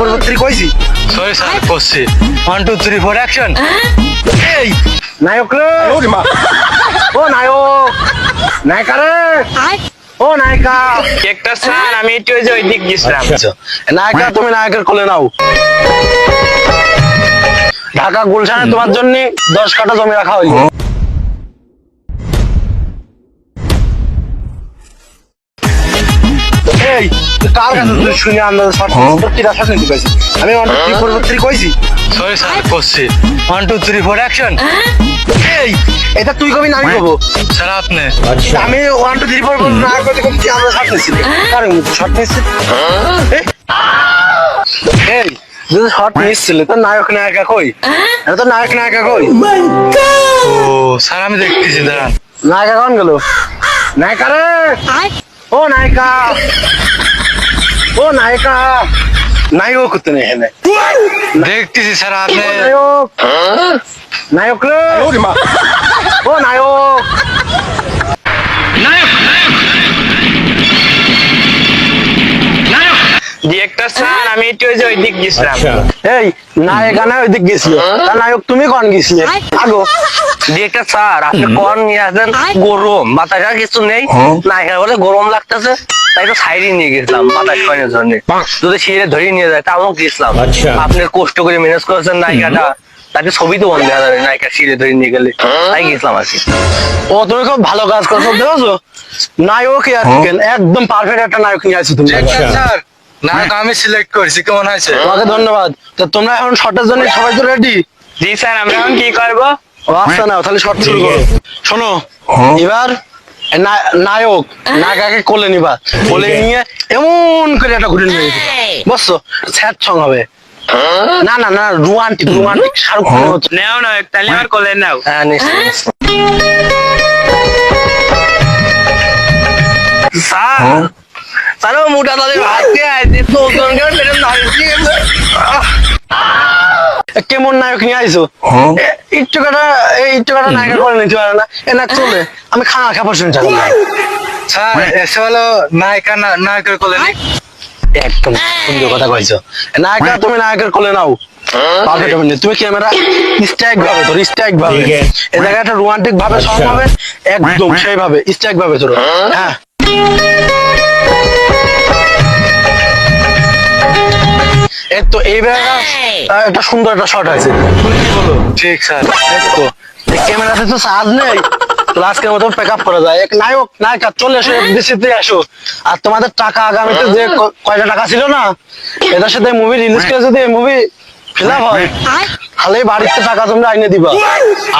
কইছি। Sorry sir করছি one two three four action এই নায়ক রে। ও নায়ক। নায়িকা রে। ও নায়িকা। একটা স্যার আমি একটু ওই যে ওই দিক গেছিলাম। নায়িকা তুমি নায়কের কোলে নাও। ঢাকা গুলশানে তোমার জন্য দশ কাঠা জমি রাখা হইল। এই কার কাছে তুই শুনে আন্দাজ শর্ট তোর কি রাখা নিতে পাইছি আমি অনেক কি পরিবর্তন কইছি। সরি স্যার করছি। One two three four action এই এটা তুই কবি না আমি কবো? স্যার আপনি? আমি ওয়ান টু থ্রি ফোর না করতে আমরা শর্ট নিচ্ছি কার শর্ট নিচ্ছি এই, এই যদি শর্ট নিচ্ছিল তো নায়ক নায়িকা কই এটা তো নায়ক নায়িকা কই ও স্যার আমি দেখতেছি দাঁড়ান নায়িকা কোন গেল নায়িকা রে ও নায়িকা ও নায়িকা। নায়ক করতে নেই এখানে। দেখতেছি স্যার আপনি নায়ক। নায়ক রে। ও নায়ক। ডিরেক্টর স্যার আমি একটু ওই যে ওই দিক গেছিলাম এই নায়িকা না ওইদিক গেছিল। তা নায়ক তুমি কোন গেছিলে? আগো। ডিরেক্টর স্যার আপনি কোন নিয়ে আসেন গরম বাতাসা কিছু নেই। নায়িকা বলে গরম লাগতেছে। তাই তো সাইডে নিয়ে গেছিলাম বাতাস করার জন্য। যদি সিঁড়ে ধরে নিয়ে যায় তাও গেছিলাম। আপনি কষ্ট করে ম্যানেজ করেছেন নায়িকাটা তাকে ছবি তো বন্ধ দেওয়া যাবে নায়িকা সিঁড়ে ধরে নিয়ে গেলে। তাই গেছিলাম আর কি। ও তুমি খুব ভালো কাজ করছ দেখছ নায়ক একদম পারফেক্ট একটা নায়ক নিয়ে আসছো তুমি। স্যার। নায়ক আমি সিলেক্ট করেছি কেমন হয়েছে? তোমাকে ধন্যবাদ। তো তোমরা এখন শর্টের জন্য সবাই তো রেডি জি স্যার আমরা এখন কি করব? ও আচ্ছা না তাহলে শর্ট শুরু করো। শোনো এবার নায়ক নায়িকাকে কোলে নিবা। কোলে নিয়ে এমন করে একটা ঘুরে নিয়ে বুঝছ? স্যাড সং হবে। না না না রোমান্টিক রোমান্টিক শাহরুখ নেও না তাহলে আমার কোলে নাও। হ্যাঁ নিশ্চয়ই নিশ্চয়ই। স্যার স্যার ও মোটা তাদের ভাইকে আইছে তো ওজনকে মেরে নাইছি এ, কেমন নায়ক নিয়ে আইছো? একটু কাটা একটু কাটা নায়িকা করে নিতে পারে না। এ না চলে। আমি খাওয়া খাবার শুনে থাকব স্যার এসে হলো নায়িকা নায়কের কোলে একদম সুন্দর কথা কইছো। নায়িকা তুমি নায়কের কোলে নাও। তুমি ক্যামেরা স্ট্রাইক ভাবে ধরো স্ট্রাইক ভাবে। এই জায়গাটা রোমান্টিক ভাবে সব হবে একদম সেই ভাবে স্ট্রাইক ভাবে ধরো। হ্যাঁ। তো এইবার একটা সুন্দর একটা শট আছে ঠিক স্যার তো। ক্যামেরাতে তো চার্জ নেই। আজকের মতো প্যাক আপ করা যায়। এক নায়ক নায়িকা চলে এসো এফডিসিতে আসো। আর তোমাদের টাকা আগামীতে যে কয়টা টাকা ছিল না এটার সাথে মুভি রিলিজ করে যদি মুভি হয়? তাহলে বাড়িতে টাকা তোমরা আইনে দিবা।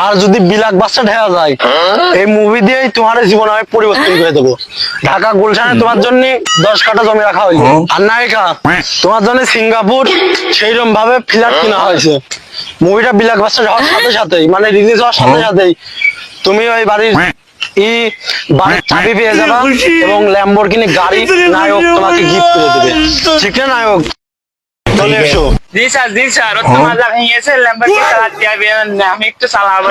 আর যদি বিলাক বাচ্চা ঢেয়া যায় এই মুভি দিয়েই তোমার জীবন আমি পরিবর্তন করে দেবো। ঢাকা গুলশানে তোমার জন্য দশ কাঠা জমি রাখা হয়েছে আর নায়িকা তোমার জন্য সিঙ্গাপুর সেইরকম ভাবে ফ্ল্যাট কিনা হয়েছে। মুভিটা বিলাক বাচ্চা হওয়ার সাথে সাথেই মানে রিলিজ হওয়ার সাথে সাথেই তুমি ওই বাড়ির ই বাড়ির চাবি পেয়ে যাবা এবং ল্যাম্বরগিনি গাড়ি নায়ক তোমাকে গিফট করে দেবে। ঠিক না নায়ক? চলে এসো। জি স্যার জি স্যার ও তো মজা ভেঙেছে ল্যাম্বরগিনি চালাতে হবে আমি একটু চালাবো